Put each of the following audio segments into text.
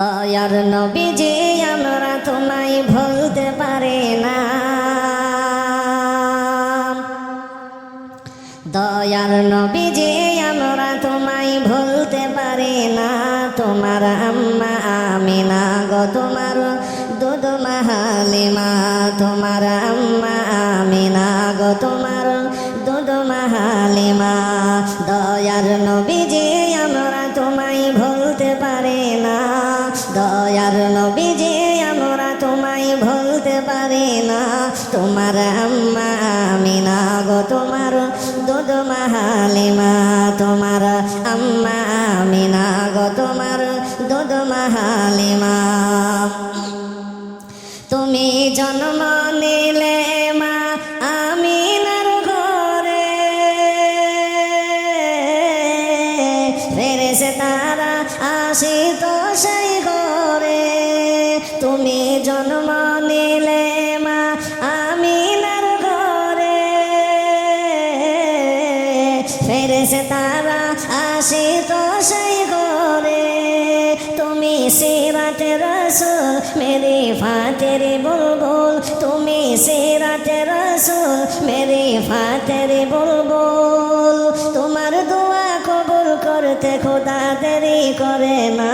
দয়ার নবী যে আমরা তোমায় ভুলতে পারে না। দয়ার নবী যে আমরা তোমায় ভুলতে পারে না। তোমার আম্মা আমিনা গো, তোমার দুধ মাহালিমা। তোমার আম্মা আমিনা গো, তোমার দুধ মাহালিমা। দয়ার নবী যে দয়ার নবী যে আমরা তোমায় ভুলতে পারি না। তোমার আম্মা আমিনা গো, তোমার দুধ মাহালিমা। তোমার আম্মা আমিনা গো, তোমার দুধ মাহালিমা। তুমি জন্ম নিলে মা আমিনার ঘরে। ফেরেছে তারা আসিত ফেরেছে তারা তো সেই ঘরে। তুমি সিরাতে রসুল, মেরে ফাতেরে বুলবুল। তুমি সিরাতে রসুল, মেরে ফাতেরে বুলবুল। তোমার দোয়া কবুল করতে খোদা দেরি করে না।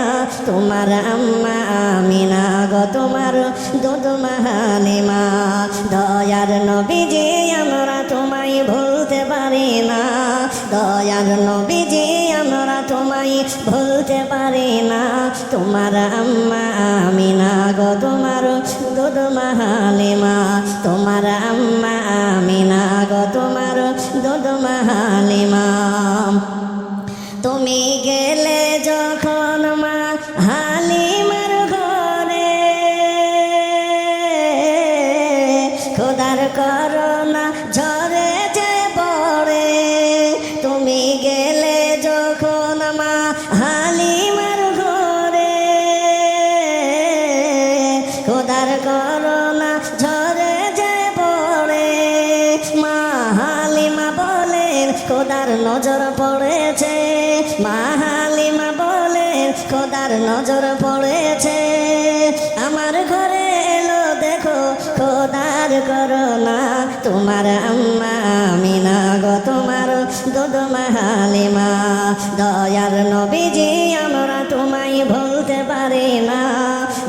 তোমার আম্মা আমিনা গো, তোমার দুধ মাহালিমা। দয়ার নবীজি, আমরা তোমায় ভুলতে পারি না। দয়ার নবীজি, আমরা তোমায় ভুলতে পারি না। তোমার আম্মা আমি না গো, তোমার দুধ মাহালিমা। তোমার আম্মা আমি না গো, তোমার দুধ মাহালিমা। তুমি গেলে যখন মা হালিমার ঘরে, খোদার করোনা খোদার করোনা ঝরে যে পড়ে মা হালিমা বলেন খোদার নজর পড়েছে মা হালিমা বলেন খোদার নজর পড়েছে। আমার ঘরে এলো দেখো খোদার করোনা তোমার আম্মা আমিনা গো, তোমার দুধ মাহালিমা, দয়ার নবীজি, আমরা না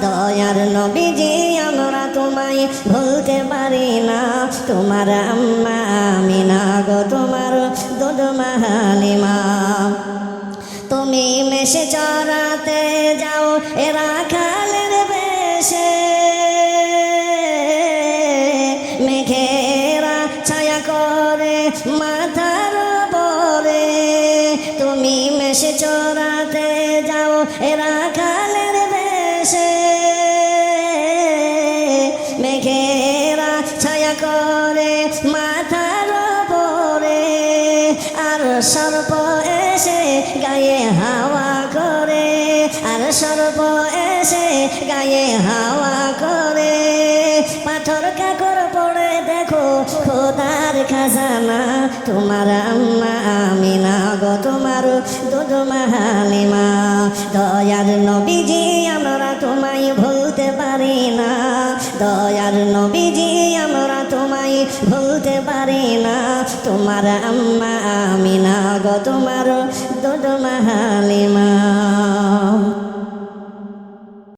দয়ার নবীজি, আমরা তোমায় ভুলতে পারি না। তোমার আম্মা আমিনা গো, তোমার দুধ মাহালিমা। তুমি মেশে চড়াতে যাও, এরা খালের বেশে। মেঘেরা ছায়া করে মাথার পরে তুমি মেশে চড়াতে যাও, এরা খালের সর্প এসে গায়ে হাওয়া করে। আর সর্প এসে গায়ে হাওয়া করে। পাথর কাকর পড়ে দেখো খোদার খাজানা। তোমার আম্মা আমিনা গো, তোমার দুধ মাহালিমা। দয়ার নবীজি, আমরা তোমায় ভুলতে পারি না। দয়ার নবীজি, আমরা তোমায় ভুলতে পারি না। তোমার আম্মা আমিনা স্বাগত তোমার দোডো মাহালিমা।